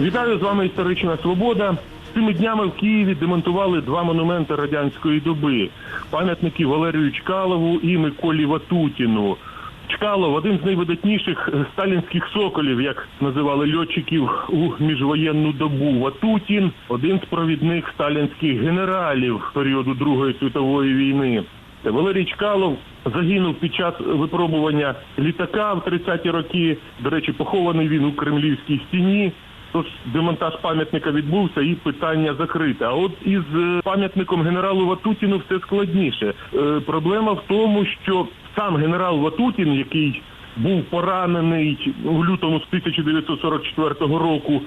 Вітаю з вами історична свобода. Цими днями в Києві демонтували два монументи радянської доби: пам'ятники Валерію Чкалову і Миколі Ватутіну. Чкалов один з найвидатніших е, сталінських соколів, як називали льотчиків у міжвоєнну добу. Ватутін один з провідних сталінських генералів періоду Другої світової війни. Валерій Чкалов загинув під час випробування літака в 30-ті роки. До речі, похований він у Кремлівській стіні. Тож демонтаж пам'ятника відбувся і питання закрите. А от із е, пам'ятником генералу Ватутіну все складніше. Е, Проблема в тому, що сам генерал Ватутін, який був поранений в лютому з 1944 року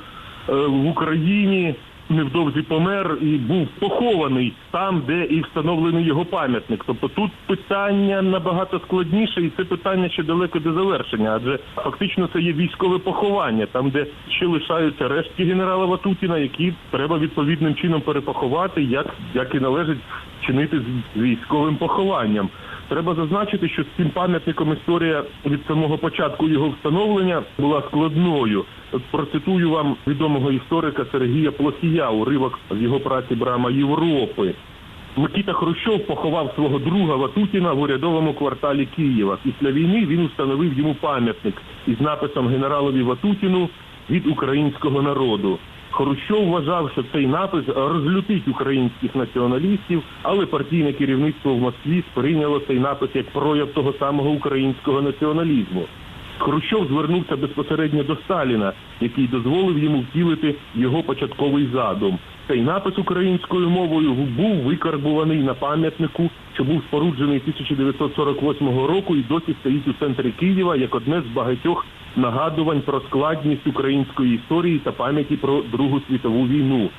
е, в Україні, невдовзі помер і був похований там, де і встановлений його пам'ятник. Тобто тут питання набагато складніше, і це питання ще далеко до завершення, адже фактично це є військове поховання, там, де ще лишаються рештки генерала Ватутіна, які треба відповідним чином перепоховати, як, як і належить чинити з військовим похованням. Треба зазначити, що з цим пам'ятником історія від самого початку його встановлення була складною. Процитую вам відомого історика Сергія Плохія, уривок з його праці Брама Європи. Микита Хрущов поховав свого друга Ватутіна в урядовому кварталі Києва. Після війни він установив йому пам'ятник із написом генералові Ватутіну від українського народу. Хрущов вважав, що цей напис розлютить українських націоналістів, але партійне керівництво в Москві сприйняло цей напис як прояв того самого українського націоналізму. Хрущов звернувся безпосередньо до Сталіна, який дозволив йому втілити його початковий задум. Цей напис українською мовою був викарбуваний на пам'ятнику, що був споруджений 1948 року і досі стоїть у центрі Києва як одне з багатьох нагадувань про складність української історії та пам'яті про Другу світову війну.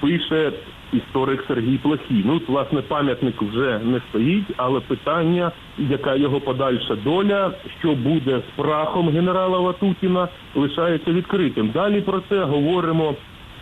Пише історик Сергій Плохій. Ну, власне, пам'ятник вже не стоїть, але питання, яка його подальша доля, що буде з прахом генерала Ватутіна, лишається відкритим. Далі про це говоримо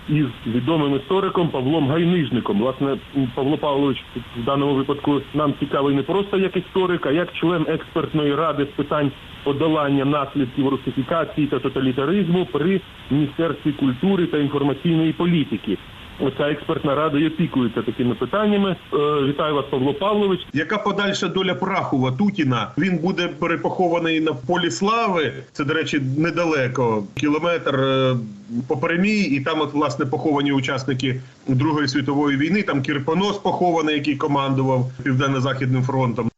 із відомим істориком Павлом Гайнижником. Власне, Павло Павлович в даному випадку нам цікавий не просто як історик, а як член експертної ради з питань подолання наслідків русифікації та тоталітаризму при Міністерстві культури та інформаційної політики. Оця експертна рада і опікується такими питаннями. Е, вітаю вас, Павло Павлович. Яка подальша доля праху Ватутіна? Він буде перепохований на полі слави. Це, до речі, недалеко. Кілометр е, по прямій, і там, от власне, поховані учасники Другої світової війни. Там Кірпонос похований, який командував Південно-Західним фронтом.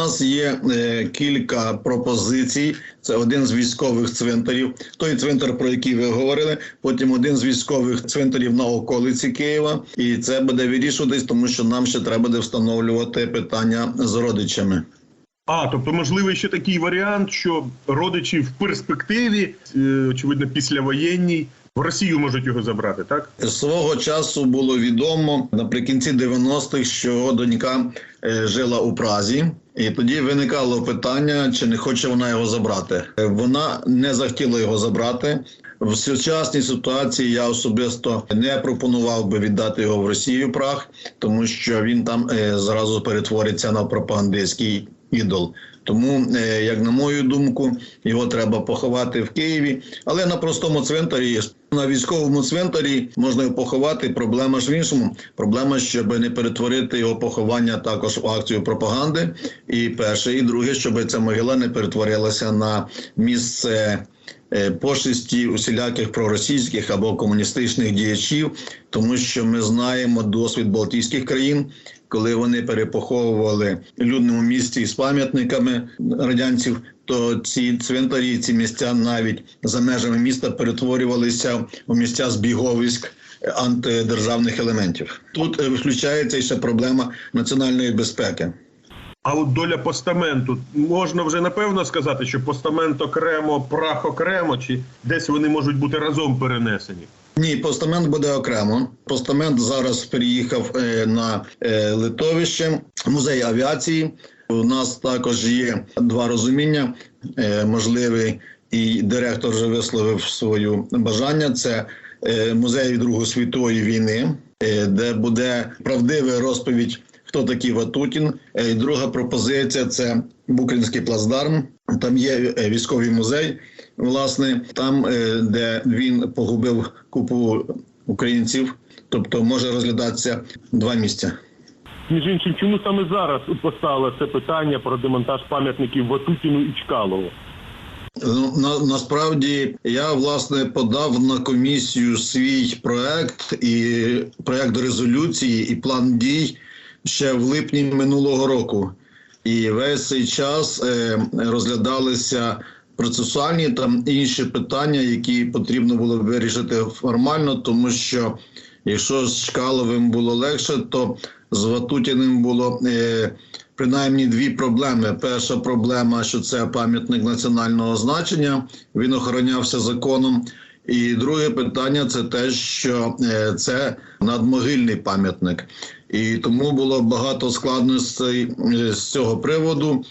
Нас є е, кілька пропозицій. Це один з військових цвинтарів. Той цвинтар, про який ви говорили. Потім один з військових цвинтарів на околиці Києва. І це буде вирішуватись, тому що нам ще треба буде встановлювати питання з родичами. А, тобто, можливий ще такий варіант, що родичі в перспективі, е, очевидно, післявоєнній, в Росію можуть його забрати, так? Свого часу було відомо наприкінці 90-х, що донька е, жила у Празі, і тоді виникало питання, чи не хоче вона його забрати. Е, Вона не захотіла його забрати. В сучасній ситуації я особисто не пропонував би віддати його в Росію прах, тому що він там е, зразу перетвориться на пропагандистський ідол. Тому, е, як на мою думку, його треба поховати в Києві, але на простому цвинтарі, на військовому цвинтарі можна його поховати. Проблема ж в іншому. Проблема, щоб не перетворити його поховання також в акцію пропаганди. І перше, і друге, щоб ця могила не перетворилася на місце. е, Пошесті усіляких проросійських або комуністичних діячів, тому що ми знаємо досвід Балтійських країн, коли вони перепоховували в людному місці з пам'ятниками радянців, то ці цвинтарі, ці місця навіть за межами міста перетворювалися у місця збіговиськ антидержавних елементів. Тут е, включається ще проблема національної безпеки. А от доля постаменту можна вже напевно сказати, що постамент окремо, прах окремо, чи десь вони можуть бути разом перенесені. Ні, постамент буде окремо. Постамент зараз переїхав е, на е, литовище, музей авіації. У нас також є два розуміння. Е, можливий і директор вже висловив своє бажання. Це музей Другої світової війни, де буде правдива розповідь. Хто такий Ватутін? Е, І друга пропозиція це Букринський плацдарм. Там є е, військовий музей, власне, там, е, де він погубив купу українців, тобто може розглядатися два місця. Між іншим, чому саме зараз постало це питання про демонтаж пам'ятників Ватутіну і Чкалову? Ну, на, насправді я власне подав на комісію свій проект і проект резолюції і план дій ще в липні минулого року. І весь цей час е, розглядалися процесуальні там інші питання, які потрібно було вирішити формально, тому що якщо з Чкаловим було легше, то з Ватутіним було. Е, принаймні дві проблеми. Перша проблема, що це пам'ятник національного значення, він охоронявся законом. І друге питання це те, що е, це надмогильний пам'ятник, і тому було багато складностей е, з цього приводу.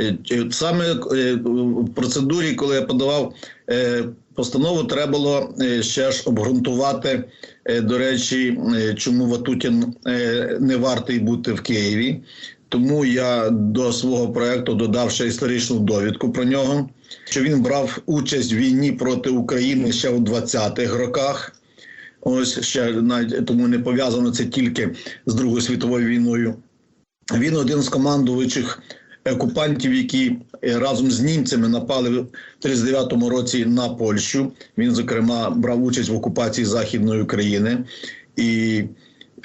Е, е, Саме в процедурі, коли я подавав постанову, треба було ще ж обґрунтувати, до речі, чому Ватутін не вартий бути в Києві. Тому я до свого проекту додав ще історичну довідку про нього, що він брав участь в війні проти України ще у 20-х роках. Ось ще навіть тому не пов'язано це тільки з Другою світовою війною. Він один з командуючих окупантів, які е, разом з німцями напали в 39-му році на Польщу. Він, зокрема, брав участь в окупації Західної України. І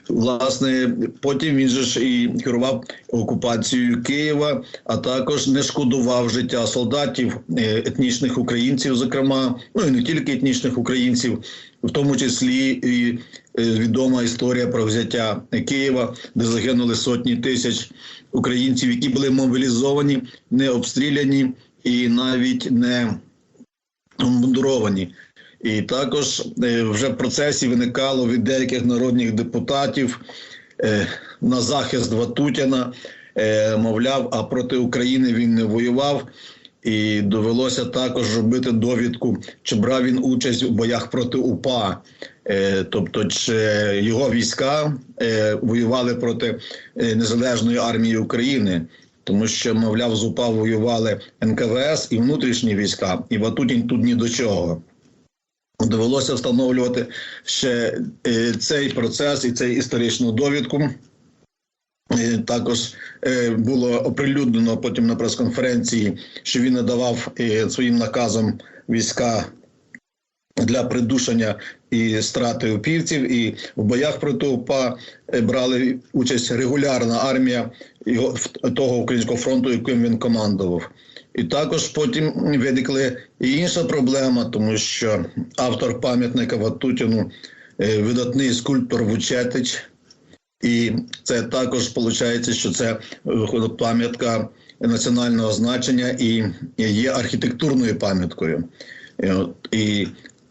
Власне, потім він же ж і керував окупацією Києва, а також не шкодував життя солдатів е, етнічних українців, зокрема, ну і не тільки етнічних українців, в тому числі і е, відома історія про взяття Києва, де загинули сотні тисяч українців, які були мобілізовані, не обстріляні і навіть не мундуровані. І також е, вже в процесі виникало від деяких народних депутатів е, на захист Ватутіна, е, мовляв, а проти України він не воював. І довелося також робити довідку, чи брав він участь у боях проти УПА, тобто чи його війська воювали проти незалежної армії України, тому що, мовляв, з УПА воювали НКВС і внутрішні війська, і Ватутін тут ні до чого. Довелося встановлювати ще е, цей процес і цей історичну довідку. Е, Також е, було оприлюднено потім на прес-конференції, що він надавав своїм наказом війська для придушення і страти упівців. І в боях проти УПА брали участь регулярна армія того українського фронту, яким він командував. І також потім виникли і інша проблема, тому що автор пам'ятника Ватутіну, е, видатний скульптор Вучетич, і це також виходить, що це е, пам'ятка національного значення і є архітектурною пам'яткою. І, і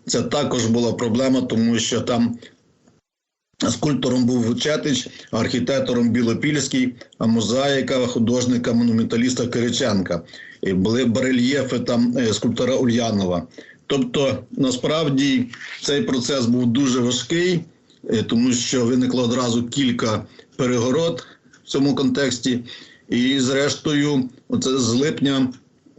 це також була проблема, тому що там скульптором був Вучетич, архітектором Білопільський, а мозаїка художника монументаліста Кириченка. Були барельєфи там е, скульптора Ульянова. Тобто, насправді цей процес був дуже важкий, е, тому що виникло одразу кілька перегород в цьому контексті. І, зрештою, оце з липня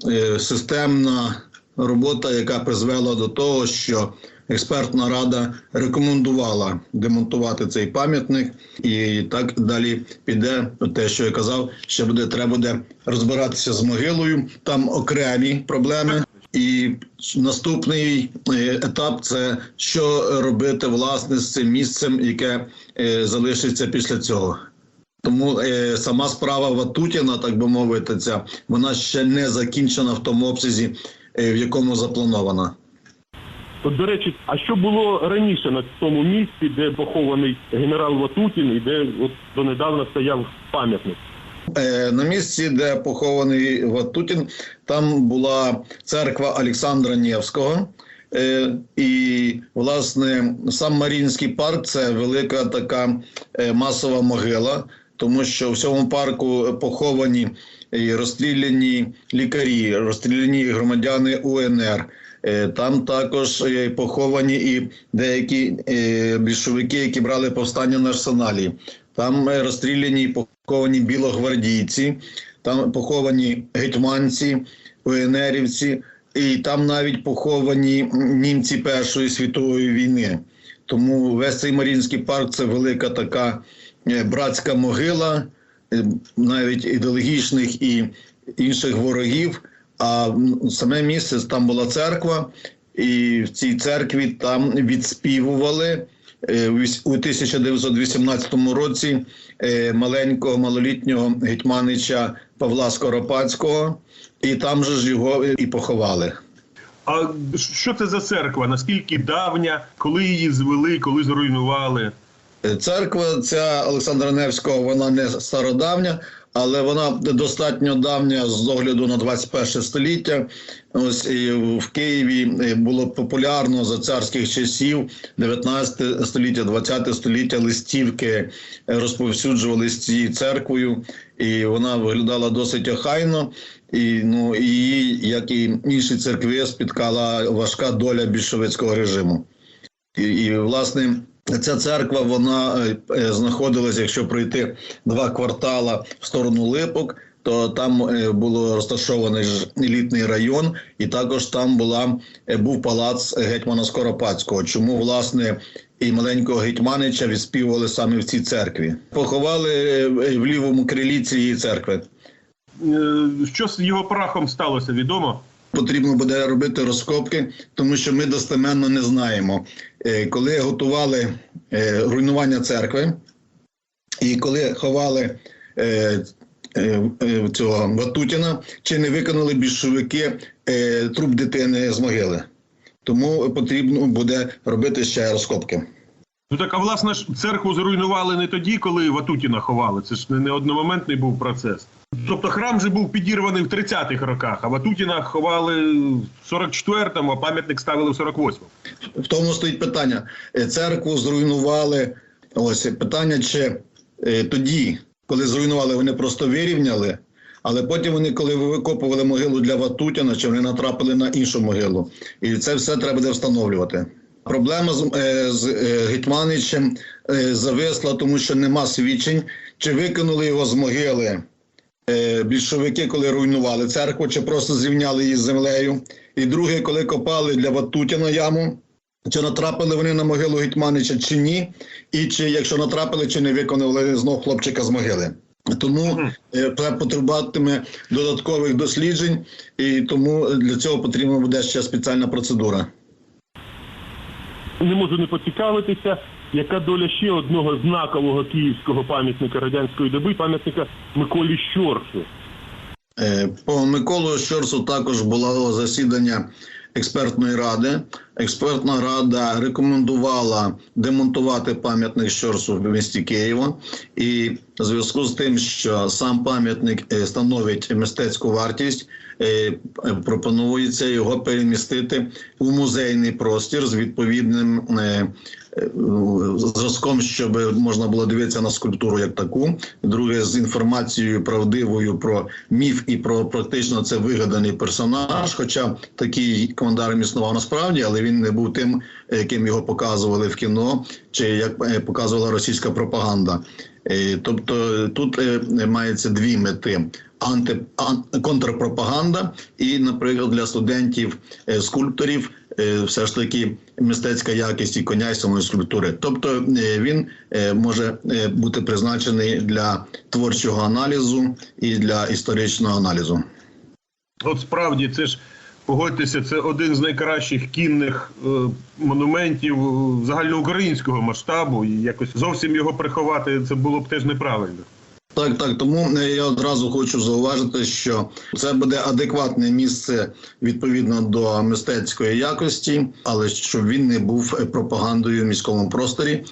е, системна робота, яка призвела до того, що експертна рада рекомендувала демонтувати цей пам'ятник, і так далі піде те, що я казав, ще буде треба буде розбиратися з могилою. Там окремі проблеми. І наступний е, етап це що робити власне з цим місцем, яке е, залишиться після цього. Тому е, сама справа Ватутіна, так би мовити, ця вона ще не закінчена в тому обсязі, е, в якому запланована. От, до речі, а що було раніше на тому місці, де похований генерал Ватутін і де от донедавна стояв пам'ятник? Е, на місці, де похований Ватутін, там була церква Олександра Невського. Е, і, власне, сам Марінський парк це велика така е, масова могила, тому що в цьому парку поховані і розстріляні лікарі, розстріляні громадяни УНР. Е, Там також е, поховані і деякі е, більшовики, які брали повстання на арсеналі. Там розстріляні і поховані білогвардійці, там поховані гетьманці, УНРівці. і там навіть поховані німці Першої світової війни. Тому весь цей Маріїнський парк це велика така братська могила, навіть ідеологічних і інших ворогів. А саме місце там була церква, і в цій церкві там відспівували е, у 1918 році е, маленького малолітнього гетьманича Павла Скоропадського, і там же ж його і поховали. А що це за церква? Наскільки давня, коли її звели, коли зруйнували? Е, Церква ця Олександра Невського, вона не стародавня, але вона достатньо давня з огляду на 21 століття. Ось і в Києві було популярно за царських часів 19 століття, 20 століття листівки розповсюджувались цією церквою, і вона виглядала досить охайно. І ну її, як і інші церкви, спіткала важка доля більшовицького режиму. І, і власне ця церква вона е, е, знаходилась, якщо пройти два квартала в сторону Липок, то там е, було розташований ж елітний район, і також там була був палац гетьмана Скоропадського. Чому власне і маленького гетьманича відспівували саме в цій церкві? Поховали в лівому крилі цієї церкви. Що з його прахом сталося, відомо? Потрібно буде робити розкопки, тому що ми достеменно не знаємо, Е, коли готували е, руйнування церкви, і коли ховали е, цього Ватутіна, чи не виконали більшовики труп дитини з могили. Тому потрібно буде робити ще розкопки. Ну так, а власне ж церкву зруйнували не тоді, коли Ватутіна ховали. Це ж не одномоментний був процес. Тобто храм же був підірваний в 30-х роках, а Ватутіна ховали в 44-му, а пам'ятник ставили в 48-му. В тому стоїть питання. Е, Церкву зруйнували. Ось питання, чи е, тоді, коли зруйнували, вони просто вирівняли, але потім вони, коли викопували могилу для Ватутіна, чи вони натрапили на іншу могилу. І це все треба буде встановлювати. Проблема з, е, з Гетьманичем зависла, тому що нема свідчень, чи викинули його з могили більшовики, коли руйнували церкву, чи просто зрівняли її з землею. І друге, коли копали для Ватутіна яму, чи натрапили вони на могилу Гетьманича чи ні, і чи якщо натрапили, чи не виконали знов хлопчика з могили. Тому е, це потребуватиме додаткових досліджень, і тому для цього потрібна буде ще спеціальна процедура. Не можу не поцікавитися, яка доля ще одного знакового київського пам'ятника радянської доби, пам'ятника Миколі Щорсу. Е, По Миколу Щорсу також було засідання експертної ради. Експертна рада рекомендувала демонтувати пам'ятник Щорсу в місті Києва. І в зв'язку з тим, що сам пам'ятник е, становить мистецьку вартість, е, пропонується його перемістити у музейний простір з відповідним е, зразком, щоб можна було дивитися на скульптуру як таку. Друге, з інформацією правдивою про міф і про практично це вигаданий персонаж. Хоча такий командарм існував насправді, але він не був тим, яким його показували в кіно, чи як е, показувала російська пропаганда. Е, Тобто тут е, мається дві мети: анти ан- контрпропаганда, і, наприклад, для студентів е, скульпторів е, все ж таки мистецька якість і коня й самої скульптури. Тобто е, він е, може е, бути призначений для творчого аналізу і для історичного аналізу. От справді, це ж погодьтеся, це один з найкращих кінних е, монументів е, загальноукраїнського масштабу. І якось зовсім його приховати це було б теж неправильно. Так, так. Тому е, я одразу хочу зауважити, що це буде адекватне місце відповідно до мистецької якості, але щоб він не був пропагандою в міському просторі.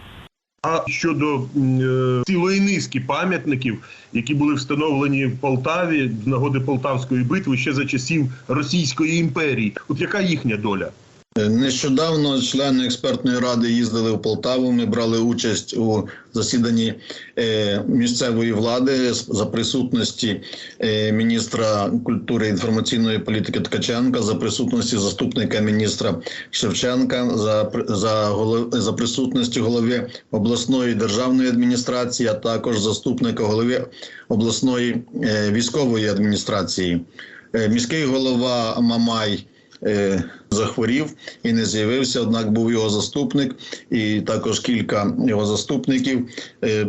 А щодо е, цілої низки пам'ятників, які були встановлені в Полтаві з нагоди Полтавської битви ще за часів Російської імперії, от яка їхня доля? Е, Нещодавно члени експертної ради їздили в Полтаву. Ми брали участь у засіданні е, місцевої влади за присутності е, міністра культури і інформаційної політики Ткаченка, за присутності заступника міністра Шевченка, за за голов, за присутності голови обласної державної адміністрації, а також заступника голови обласної військової адміністрації. Міський голова Мамай е, захворів і не з'явився. Однак був його заступник, і також кілька його заступників. Е,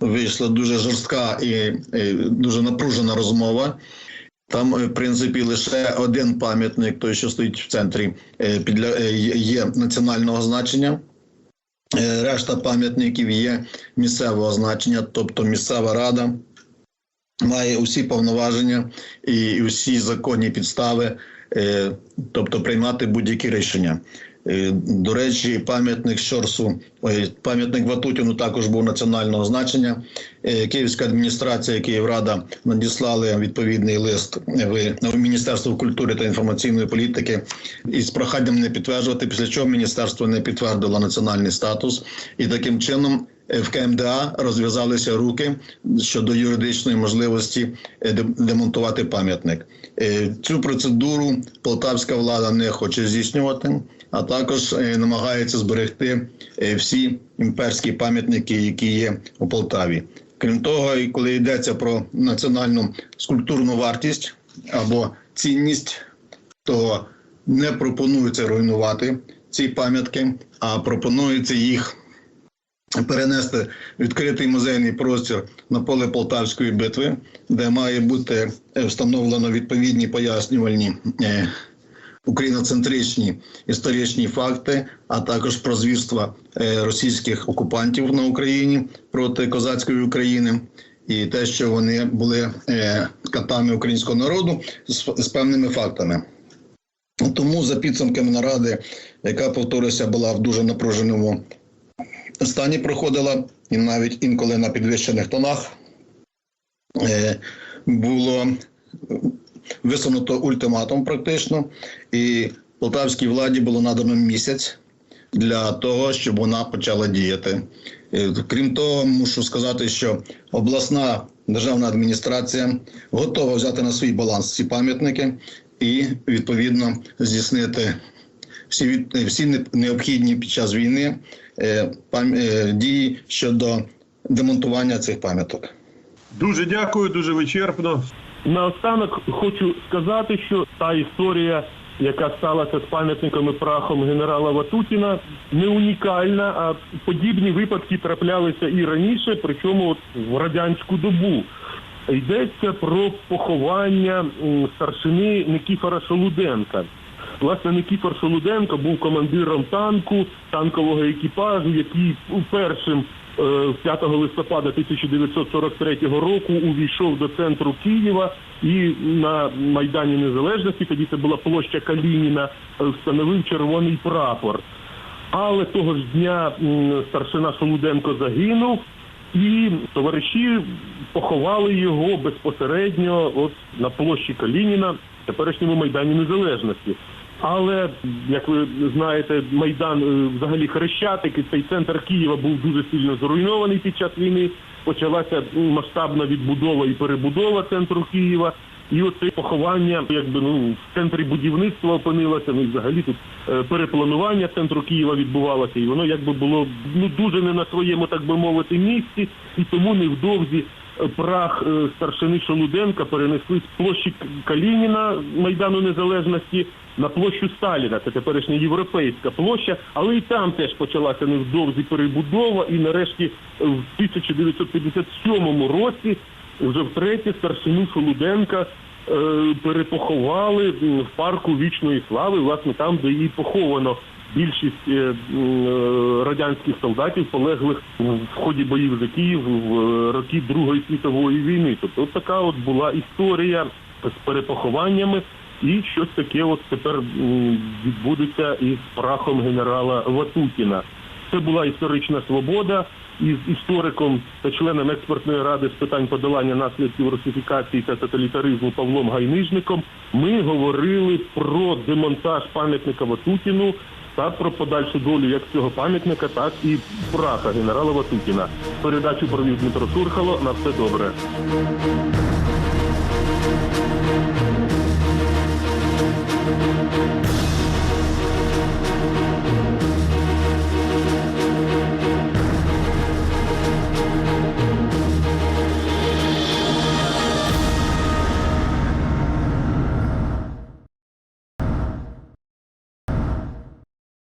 вийшла дуже жорстка і е, дуже напружена розмова. Там, в принципі, лише один пам'ятник, той, що стоїть в центрі, є національного значення. Решта пам'ятників є місцевого значення, тобто місцева рада має усі повноваження і усі законні підстави, тобто приймати будь-які рішення. Е, До речі, пам'ятник Щорсу, пам'ятник Ватутіну також був національного значення. Е, Київська адміністрація, Київрада надіслали відповідний лист в, Міністерство культури та інформаційної політики із проханням не підтверджувати, після чого міністерство не підтвердило національний статус, і таким чином е, в КМДА розв'язалися руки щодо юридичної можливості е, демонтувати пам'ятник. Е, Цю процедуру полтавська влада не хоче здійснювати, а також е, намагається зберегти всі імперські пам'ятники, які є у Полтаві. Крім того, і коли йдеться про національну скульптурну вартість або цінність, то не пропонується руйнувати ці пам'ятки, а пропонується їх перенести відкритий музейний простір на поле Полтавської битви, де має бути е, встановлено відповідні пояснювальні е, україноцентричні історичні факти, а також про звірства е, російських окупантів на Україні проти козацької України. І те, що вони були катами українського народу з певними фактами. Тому за підсумками наради, яка повторюся, була в дуже напруженому стані проходила, і навіть інколи на підвищених тонах е, було висунуто ультиматум практично, і полтавській владі було надано місяць для того, щоб вона почала діяти. Е, Крім того, мушу сказати, що обласна державна адміністрація готова взяти на свій баланс ці пам'ятники і відповідно здійснити всі всі необхідні під час війни дії щодо демонтування цих пам'яток. Дуже дякую, дуже вичерпно. Наостанок хочу сказати, що та історія, яка сталася з пам'ятниками прахом генерала Ватутіна, не унікальна, а подібні випадки траплялися і раніше, причому в радянську добу. Йдеться про поховання старшини Никіфора Шолуденка. Власне, Никіфор Шолуденко був командиром танку, танкового екіпажу, який першим е, 5 листопада 1943 року увійшов до центру Києва і на Майдані Незалежності, тоді це була площа Калініна, е, встановив червоний прапор. Але того ж дня старшина Шолуденко загинув, і товариші поховали його безпосередньо от на площі Калініна, теперішньому Майдані Незалежності. Але як ви знаєте, майдан е, взагалі Хрещатик і цей центр Києва був дуже сильно зруйнований під час війни. Почалася масштабна відбудова і перебудова центру Києва. І оце поховання, якби ну в центрі будівництва опинилося. Ну взагалі тут е, перепланування центру Києва відбувалося, і воно якби було ну дуже не на своєму, так би мовити, місці, і тому невдовзі прах е, старшини Шолуденка перенесли з площі Калініна Майдану Незалежності на площу Сталіна. Це теперішня європейська площа, але і там теж почалася невдовзі перебудова, і нарешті е, в 1957 році вже втретє старшину Шолуденка е, перепоховали в парку вічної слави, власне там, де її поховано більшість е, е, радянських солдатів, полеглих в ході боїв за Київ в е, роки Другої світової війни. Тобто така от була історія з перепохованнями. І щось таке от тепер відбудеться із прахом генерала Ватутіна. Це була історична свобода. Із істориком та членом експертної ради з питань подолання наслідків русифікації та тоталітаризму Павлом Гайнижником ми говорили про демонтаж пам'ятника Ватутіну та про подальшу долю як цього пам'ятника, так і брата генерала Ватутіна. Передачу провів Дмитро Шурхало. На все добре.